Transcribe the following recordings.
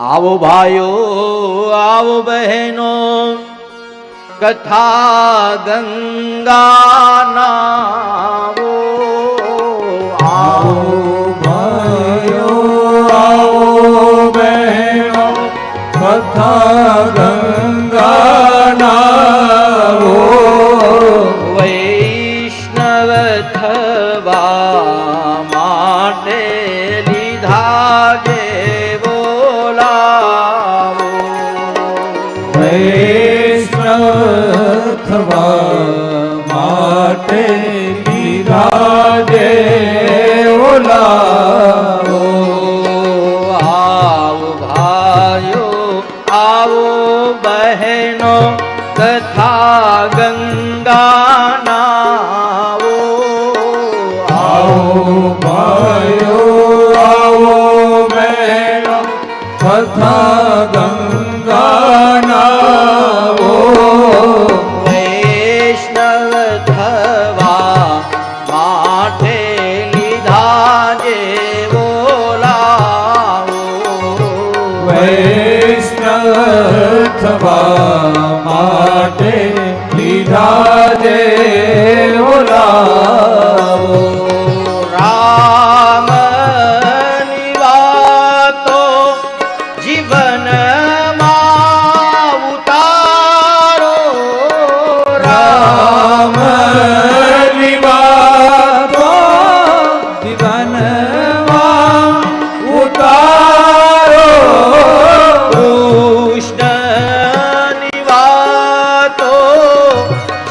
આવો ભાઈઓ આવો બહેનો કથા ગંગાના આવો ભાઈઓ આવો બહેનો કથા ગંગાનાવો વૈષ્ણવ થવા થવા માટે લીધા દેવો લાવો આવો ભાઈઓ આવો થવા માટે લીધા જે લાવો રામની વાતો જીવનમાં ઉતારો. રામ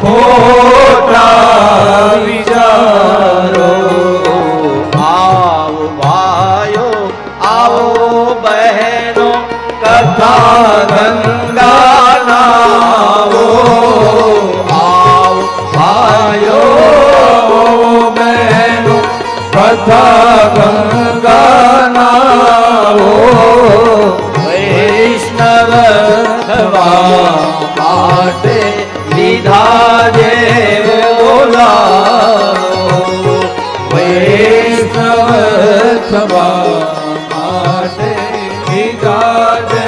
ખોટા વિચારો. આવો ભાઈઓ, આવો બહેનો, કથા ગંગાનાવો આવો ભાઈઓ બહેનો, કથા ગંગાનાવો વૈષ્ણવ થવા માટે લીધા વૈષ્ણવ સભા માટે લીધા